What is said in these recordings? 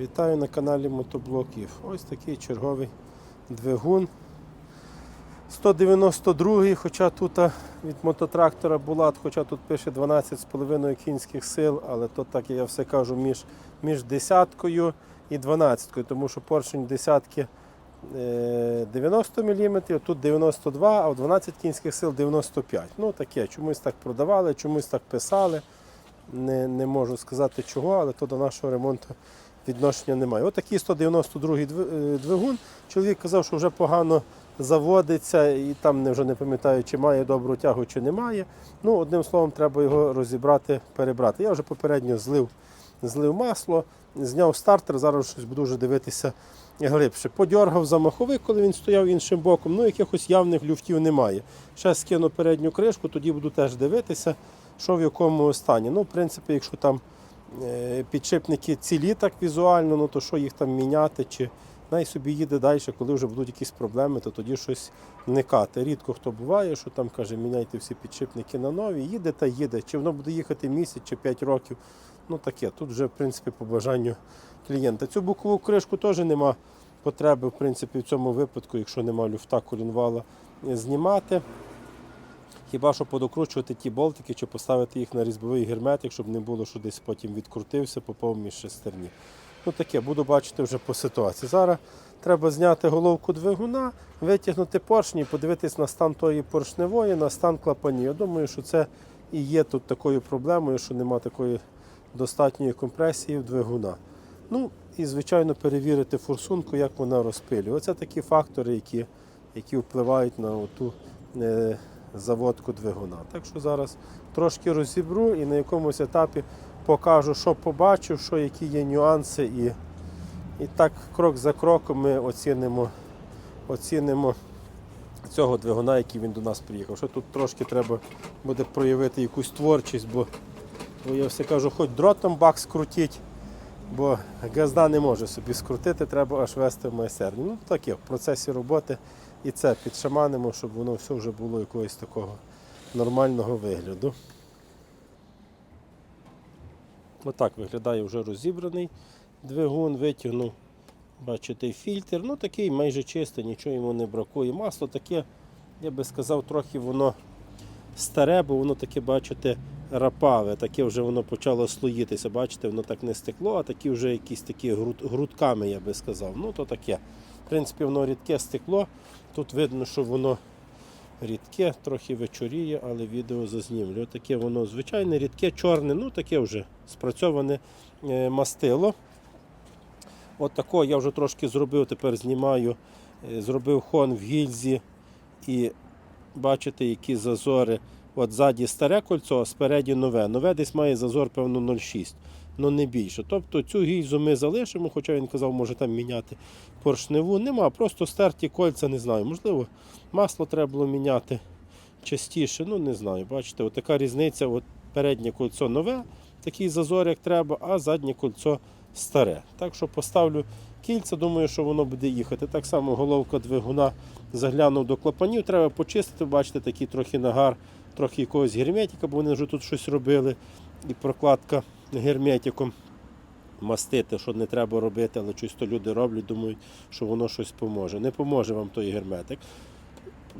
Вітаю на каналі Мотоблоків. Ось такий черговий двигун. 192 хоча тут від мототрактора Булат, хоча тут пише 12,5 кінських сил, але то так я все кажу між, між десяткою і 12, тому що поршень десятки е, 90 мм, тут 92, а в 12 кінських сил 95. Ну таке, чомусь так продавали, чомусь так писали. Не, не можу сказати чого, але то до нашого ремонту відношення немає. Отакий 192 дви- е, двигун. Чоловік казав, що вже погано заводиться, і там не вже не пам'ятаю, чи має добру тягу, чи немає. Ну, одним словом, треба його розібрати, перебрати. Я вже попередньо злив, злив масло, зняв стартер, зараз щось буду вже дивитися глибше. Подьоргав за маховик, коли він стояв іншим боком. Ну, якихось явних люфтів немає. Ще скину передню кришку, тоді буду теж дивитися, що в якому стані. Ну, в принципі, якщо там підшипники цілі так візуально, ну то що їх там міняти, чи най собі їде далі, коли вже будуть якісь проблеми, то тоді щось вникати. Рідко хто буває, що там каже, міняйте всі підшипники на нові, їде та їде. Чи воно буде їхати місяць чи 5 років. Ну таке. Тут вже, в принципі, по бажанню клієнта. Цю бокову кришку теж нема потреби, в принципі, в цьому випадку, якщо нема люфта колінвала, е, знімати. Хіба що подокручувати ті болтики чи поставити їх на різьбовий герметик, щоб не було, що десь потім відкрутився, попав між шестерні. Ну таке, буду бачити вже по ситуації. Зараз треба зняти головку двигуна, витягнути поршні подивитись на стан тої поршневої, на стан клапанів. Я думаю, що це і є тут такою проблемою, що нема такої достатньої компресії в двигуна. Ну і, звичайно, перевірити форсунку, як вона розпилює. Оце такі фактори, які, які впливають на ту е, заводку двигуна. Так що зараз трошки розібру і на якомусь етапі покажу, що побачив, що які є нюанси. І, і так крок за кроком ми оцінимо, оцінимо цього двигуна, який він до нас приїхав. Що тут трошки треба буде проявити якусь творчість, бо, бо я все кажу, хоч дротом бак скрутіть, бо газда не може собі скрутити, треба аж вести в майстерню. Ну таке, в процесі роботи і це підшаманимо, щоб воно все вже було якогось такого нормального вигляду. Отак виглядає вже розібраний двигун, витягнув, бачите, фільтр. Ну такий майже чистий, нічого йому не бракує. Масло таке, я би сказав, трохи воно старе, бо воно таке, бачите, рапаве, таке вже воно почало слоїтися. Бачите, воно так не стекло, а такі вже якісь такі груд- грудками, я би сказав. Ну то таке. В принципі, воно рідке стекло. Тут видно, що воно рідке, трохи вечоріє, але відео зазнімлю. Таке воно звичайне, рідке, чорне, ну таке вже спрацьоване е, мастило. От такого я вже трошки зробив, тепер знімаю. Е, Зробив хон в гільзі і бачите, які зазори. От ззаді старе кольцо, а спереді нове. Нове десь має зазор, певно, 0,6, ну не більше. Тобто цю гільзу ми залишимо, хоча він казав, може там міняти поршневу. Нема, просто стерті кольця, не знаю. Можливо, масло треба було міняти частіше, ну не знаю. Бачите, от така різниця. От переднє кольцо нове, такий зазор, як треба, а заднє кольцо старе. Так що поставлю кільця, думаю, що воно буде їхати. Так само головка двигуна заглянув до клапанів, треба почистити, бачите, такий трохи нагар, трохи якогось герметика, бо вони вже тут щось робили. І прокладка герметиком мастити, що не треба робити, але щось люди роблять, думають, що воно щось поможе. Не поможе вам той герметик.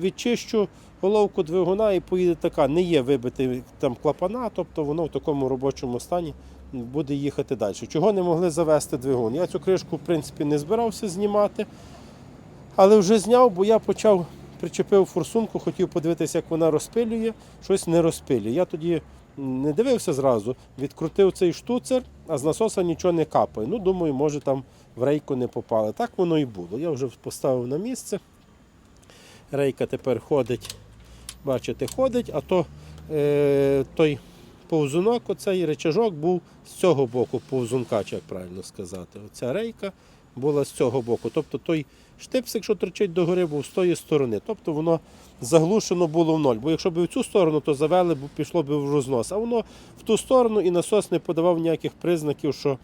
Відчищу головку двигуна і поїде така. Не є вибитий там клапана, тобто воно в такому робочому стані буде їхати далі. Чого не могли завести двигун? Я цю кришку, в принципі, не збирався знімати, але вже зняв, бо я почав причепив форсунку, хотів подивитися, як вона розпилює, щось не розпилює. Я тоді не дивився зразу, відкрутив цей штуцер, а з насоса нічого не капає. Ну, думаю, може там в рейку не попали. Так воно і було. Я вже поставив на місце. Рейка тепер ходить, бачите, ходить, а то е, той повзунок, оцей речажок був з цього боку повзунка, чи як правильно сказати. Оця рейка була з цього боку. Тобто той штипс, якщо торчить догори, був з тої сторони. Тобто воно заглушено було в ноль. Бо якщо б в цю сторону, то завели, б пішло б в рознос. А воно в ту сторону і насос не подавав ніяких признаків, що,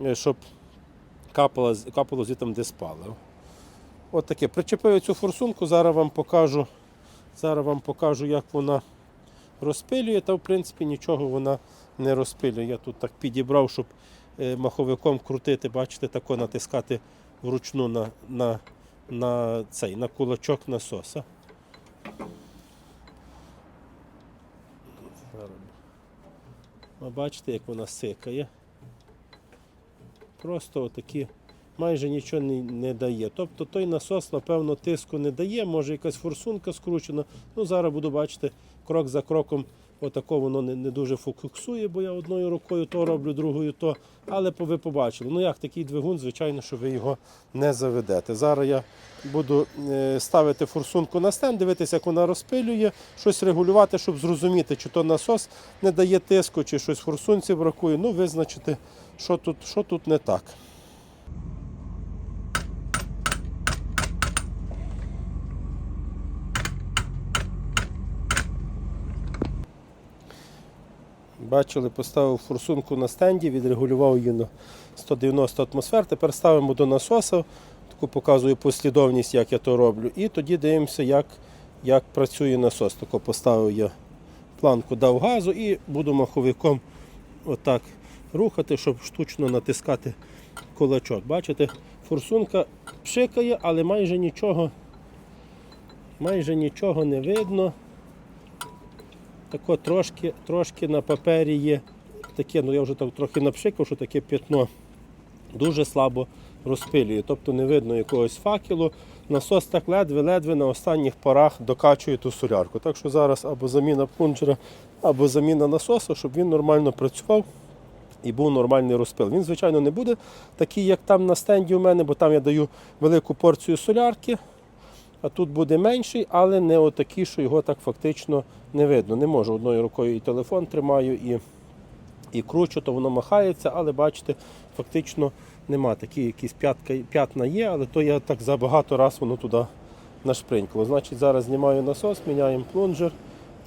е, щоб капало, капало звідти, де спало. От таке. Причепив цю форсунку, зараз вам покажу, зараз вам покажу, як вона розпилює, та в принципі нічого вона не розпилює. Я тут так підібрав, щоб е, маховиком крутити, бачите, тако натискати вручну на, на, на цей на кулачок насоса. Ви бачите, як вона сикає. Просто отакі майже нічого не, не дає. Тобто той насос, напевно, тиску не дає, може якась форсунка скручена. Ну, зараз буду бачити, крок за кроком отако воно не, не дуже фокусує, бо я одною рукою то роблю, другою то. Але ви побачили. Ну як такий двигун, звичайно, що ви його не заведете. Зараз я буду е, ставити форсунку на стенд, дивитися, як вона розпилює, щось регулювати, щоб зрозуміти, чи то насос не дає тиску, чи щось форсунці бракує. Ну, визначити, що тут, що тут не так. Бачили, поставив форсунку на стенді, відрегулював її на 190 атмосфер. Тепер ставимо до насоса, таку показую послідовність, як я то роблю. І тоді дивимося, як, як працює насос. Тако поставив я планку, дав газу і буду маховиком отак рухати, щоб штучно натискати кулачок. Бачите, форсунка пшикає, але майже нічого, майже нічого не видно. Тако трошки, трошки на папері є таке, ну я вже так трохи напшикав, що таке п'ятно дуже слабо розпилює. Тобто не видно якогось факелу. Насос так ледве-ледве на останніх порах докачує ту солярку. Так що зараз або заміна плунжера, або заміна насоса, щоб він нормально працював і був нормальний розпил. Він, звичайно, не буде такий, як там на стенді у мене, бо там я даю велику порцію солярки а тут буде менший, але не отакий, що його так фактично не видно. Не можу одною рукою і телефон тримаю, і, і кручу, то воно махається, але бачите, фактично нема. Такі якісь п'ятка, п'ятна є, але то я так забагато раз воно туди нашпринькало. Значить, зараз знімаю насос, міняємо плунжер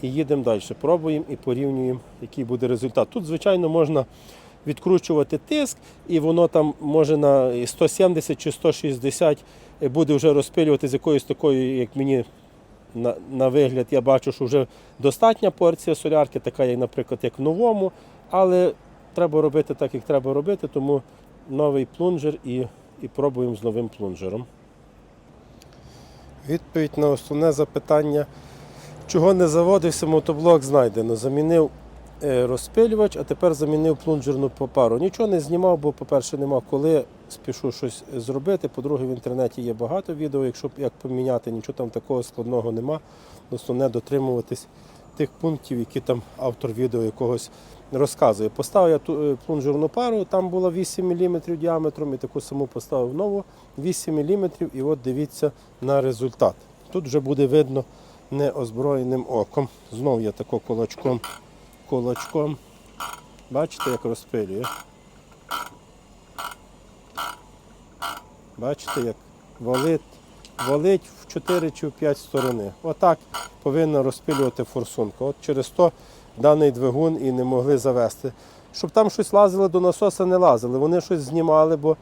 і їдемо далі. Пробуємо і порівнюємо, який буде результат. Тут, звичайно, можна відкручувати тиск, і воно там може на 170 чи 160 буде вже розпилювати з якоюсь такою, як мені на, на вигляд, я бачу, що вже достатня порція солярки, така, як, наприклад, як в новому, але треба робити так, як треба робити, тому новий плунжер і, і пробуємо з новим плунжером. Відповідь на основне запитання, чого не заводився, мотоблок знайдено. Замінив розпилювач, а тепер замінив плунжерну попару. Нічого не знімав, бо, по-перше, нема коли спішу щось зробити. По-друге, в інтернеті є багато відео, якщо як поміняти, нічого там такого складного нема. Основне дотримуватись тих пунктів, які там автор відео якогось розказує. Поставив я ту е, плунжерну пару, там було 8 мм діаметром, і таку саму поставив нову 8 мм, і от дивіться на результат. Тут вже буде видно неозброєним оком. Знов я тако кулачком, кулачком. Бачите, як розпилює. Бачите, як валить, валить в 4 чи в 5 сторони. Отак повинна розпилювати форсунка. От через то даний двигун і не могли завести. Щоб там щось лазило до насоса, не лазили. Вони щось знімали, бо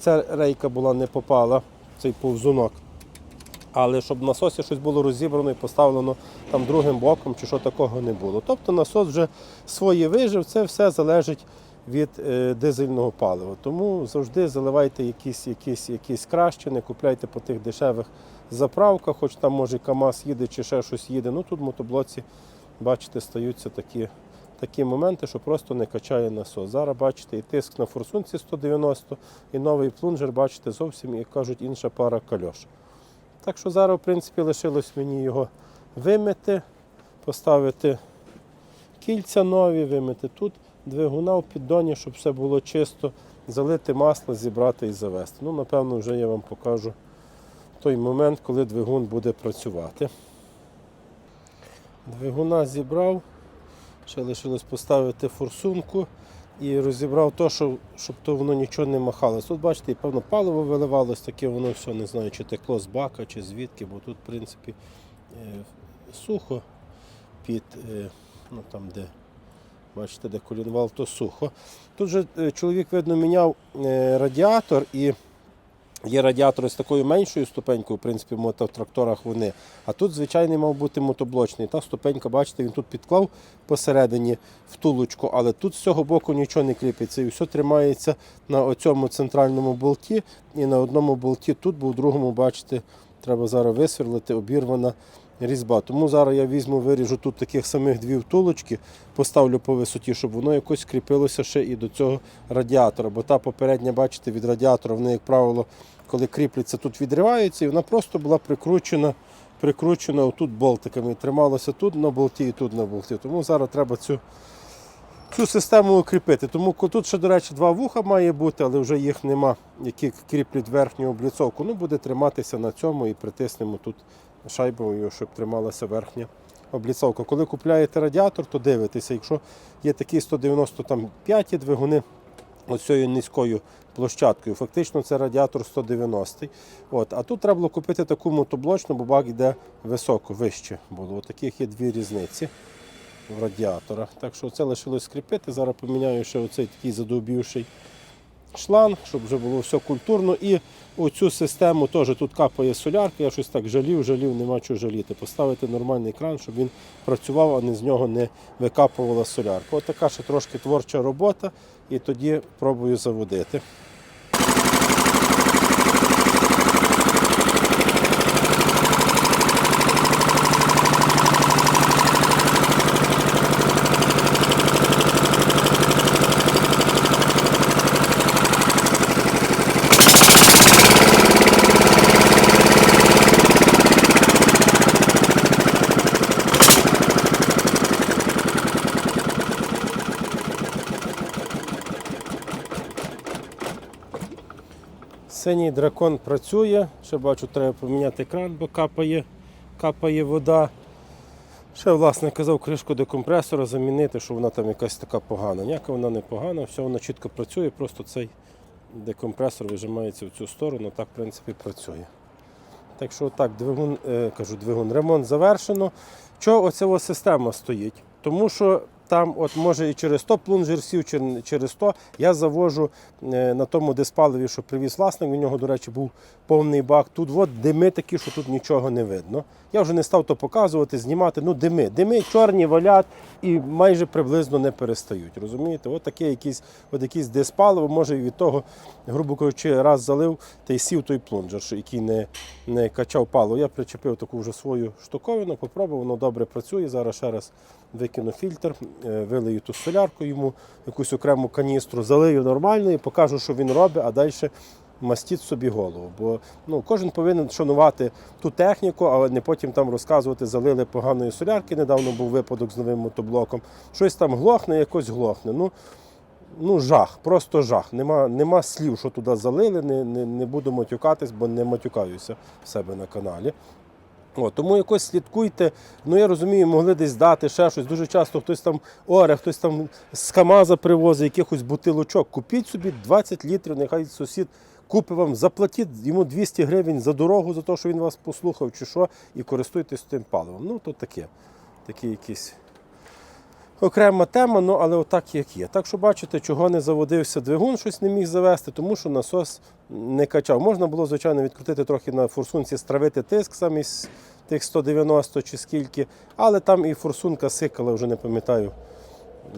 ця рейка була не попала, цей повзунок. Але щоб в насосі щось було розібрано і поставлено там другим боком, чи що такого не було. Тобто насос вже своє вижив, це все залежить від е, дизельного палива. Тому завжди заливайте якісь, якісь, якісь краще, не купляйте по тих дешевих заправках, хоч там може КАМАЗ їде чи ще щось їде. Ну тут в мотоблоці, бачите, стаються такі, такі моменти, що просто не качає насос. Зараз бачите, і тиск на форсунці 190, і новий плунжер, бачите, зовсім, як кажуть, інша пара кальош. Так що зараз, в принципі, лишилось мені його вимити, поставити кільця нові, вимити тут двигуна в піддоні, щоб все було чисто, залити масло, зібрати і завести. Ну, напевно, вже я вам покажу той момент, коли двигун буде працювати. Двигуна зібрав, ще лишилось поставити форсунку і розібрав то, що, щоб то воно нічого не махалось. Тут, бачите, певно паливо виливалось, таке воно все, не знаю, чи текло з бака, чи звідки, бо тут, в принципі, е, сухо під, е, ну там, де Бачите, де колінвал, то сухо. Тут же е, чоловік, видно, міняв радіатор і Є радіатори з такою меншою ступенькою, в принципі, в мототракторах вони. А тут звичайний мав бути мотоблочний. Та ступенька, бачите, він тут підклав посередині втулочку, але тут з цього боку нічого не кріпиться. І все тримається на оцьому центральному болті і на одному болті тут, бо в другому, бачите, треба зараз висверлити, обірвана різьба. Тому зараз я візьму, виріжу тут таких самих дві втулочки, поставлю по висоті, щоб воно якось кріпилося ще і до цього радіатора. Бо та попередня, бачите, від радіатора, вони, як правило, коли кріпляться, тут відриваються, і вона просто була прикручена, прикручена отут болтиками. Трималася тут на болті і тут на болті. Тому зараз треба цю. Цю систему укріпити. Тому тут ще, до речі, два вуха має бути, але вже їх нема, які кріплять верхню обліцовку. Ну, буде триматися на цьому і притиснемо тут шайбою, щоб трималася верхня обліцовка. Коли купляєте радіатор, то дивитеся, якщо є такі 195 двигуни оцією низькою площадкою, фактично це радіатор 190. От, а тут треба було купити таку мотоблочну, бо бак йде високо, вище було. Таких є дві різниці в радіаторах. Так що це лишилось скріпити. Зараз поміняю ще оцей такий задовбівший шланг, щоб вже було все культурно. І оцю систему теж тут капає солярка. Я щось так жалів, жалів, нема чого жаліти. Поставити нормальний кран, щоб він працював, а не з нього не викапувала солярка. От така ще трошки творча робота, і тоді пробую заводити. Синій дракон працює. Ще бачу, треба поміняти кран, бо капає, капає вода. Ще власне казав кришку до компресора замінити, що вона там якась така погана. Ніяка вона не погана, все вона чітко працює, просто цей декомпресор вижимається в цю сторону, так в принципі працює. Так що так, двигун, е, кажу, двигун, ремонт завершено. Чого оця система стоїть? Тому що там, от може і через 100 плунжер сів, чи через 100, я завожу е, на тому диспаливі, що привіз власник. У нього, до речі, був повний бак. Тут от дими такі, що тут нічого не видно. Я вже не став то показувати, знімати. Ну, дими. Дими чорні валять і майже приблизно не перестають. Розумієте? От таке якийсь, от якийсь диспаливо, може і від того, грубо кажучи, раз залив та й сів той плунжер, який не, не качав паливо. Я причепив таку вже свою штуковину, попробував, воно добре працює. Зараз ще раз викину фільтр, е, вилию ту солярку йому, якусь окрему каністру, залию нормально і покажу, що він робить, а далі мастіть собі голову. Бо ну, кожен повинен шанувати ту техніку, але не потім там розказувати, залили поганої солярки. Недавно був випадок з новим мотоблоком. Щось там глохне, якось глохне. Ну, ну жах, просто жах. Нема, нема слів, що туди залили, не, не, не буду матюкатись, бо не матюкаюся в себе на каналі. О, тому якось слідкуйте. Ну я розумію, могли десь дати ще щось. Дуже часто хтось там оре, хтось там з Камаза привозить якихось бутилочок. Купіть собі 20 літрів, нехай сусід купить вам, заплатіть йому 200 гривень за дорогу, за те, що він вас послухав, чи що, і користуйтесь тим паливом. Ну, то таке. Такі якісь окрема тема, ну але отак як є. Так що бачите, чого не заводився двигун, щось не міг завести, тому що насос не качав. Можна було, звичайно, відкрутити трохи на форсунці, стравити тиск замість тих 190 чи скільки, але там і форсунка сикала, вже не пам'ятаю.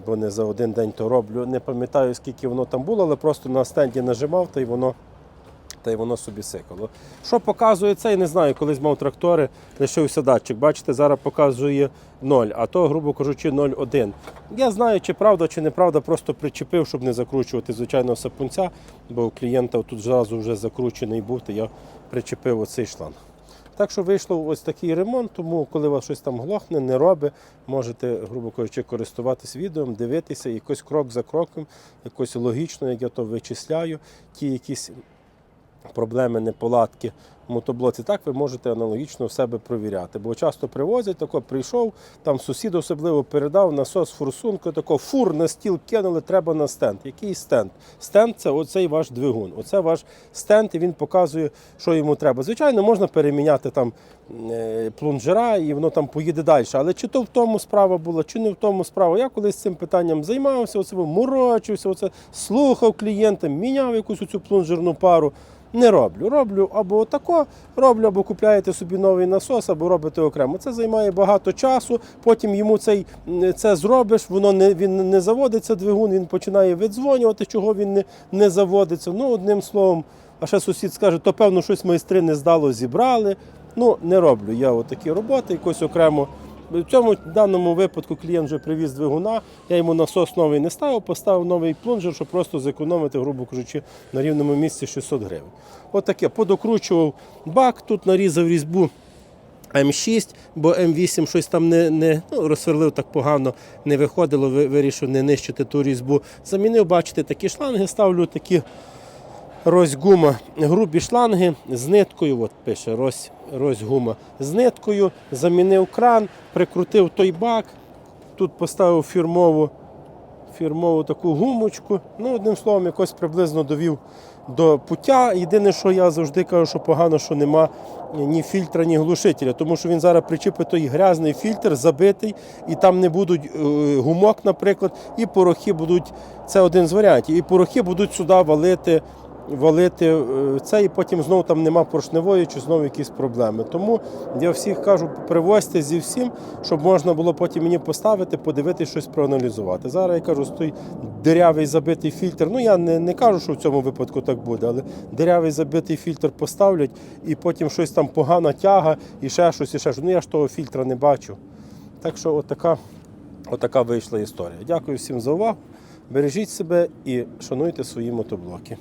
Бо не за один день то роблю. Не пам'ятаю, скільки воно там було, але просто на стенді нажимав, та й воно та й воно собі сикало. Що показує це, я не знаю, колись мав трактори, лишився датчик. Бачите, зараз показує 0, а то, грубо кажучи, 0,1. Я знаю, чи правда, чи неправда, просто причепив, щоб не закручувати звичайного сапунця, бо у клієнта тут зразу вже закручений був, то я причепив оцей шланг. Так що вийшло ось такий ремонт, тому коли у вас щось там глохне, не робить, можете, грубо кажучи, користуватись відео, дивитися, якось крок за кроком, якось логічно, як я то вичисляю, ті якісь проблеми, неполадки в мотоблоці, так ви можете аналогічно в себе провіряти. Бо часто привозять, тако прийшов, там сусід особливо передав насос форсунку, тако фур на стіл кинули, треба на стенд. Який стенд? Стенд це оцей ваш двигун. Оце ваш стенд, і він показує, що йому треба. Звичайно, можна переміняти там е, плунжера, і воно там поїде далі. Але чи то в тому справа була, чи не в тому справа. Я колись цим питанням займався, оце морочився, оце слухав клієнта, міняв якусь оцю плунжерну пару. Не роблю. Роблю або тако, роблю, або купляєте собі новий насос, або робите окремо. Це займає багато часу. Потім йому цей, це зробиш, воно не, він не заводиться двигун, він починає видзвонювати, чого він не, не заводиться. Ну, одним словом, а ще сусід скаже, то певно щось майстри не здало, зібрали. Ну, не роблю я отакі роботи, якось окремо. В цьому даному випадку клієнт вже привіз двигуна, я йому насос новий не ставив, поставив новий плунжер, щоб просто зекономити, грубо кажучи, на рівному місці 600 гривень. Отаке, подокручував бак, тут нарізав різьбу М6, бо М8 щось там не, не ну, розсверлив так погано, не виходило, вирішив не нищити ту різьбу. Замінив, бачите, такі шланги ставлю, такі Розьгума, грубі шланги з ниткою, от пише Рось, Розьгума, з ниткою, замінив кран, прикрутив той бак, тут поставив фірмову, фірмову таку гумочку. Ну, одним словом, якось приблизно довів до пуття. Єдине, що я завжди кажу, що погано, що нема ні фільтра, ні глушителя, тому що він зараз причепить той грязний фільтр, забитий, і там не будуть е, гумок, наприклад, і порохи будуть. Це один з варіантів. І порохи будуть сюди валити валити е, це, і потім знову там нема поршневої чи знову якісь проблеми. Тому я всіх кажу, привозьте зі всім, щоб можна було потім мені поставити, подивитися, щось проаналізувати. Зараз я кажу, той дирявий забитий фільтр. Ну я не, не кажу, що в цьому випадку так буде, але дирявий забитий фільтр поставлять, і потім щось там погана тяга, і ще щось, і ще щось. Ну я ж того фільтра не бачу. Так що отака, отака вийшла історія. Дякую всім за увагу. Бережіть себе і шануйте свої мотоблоки.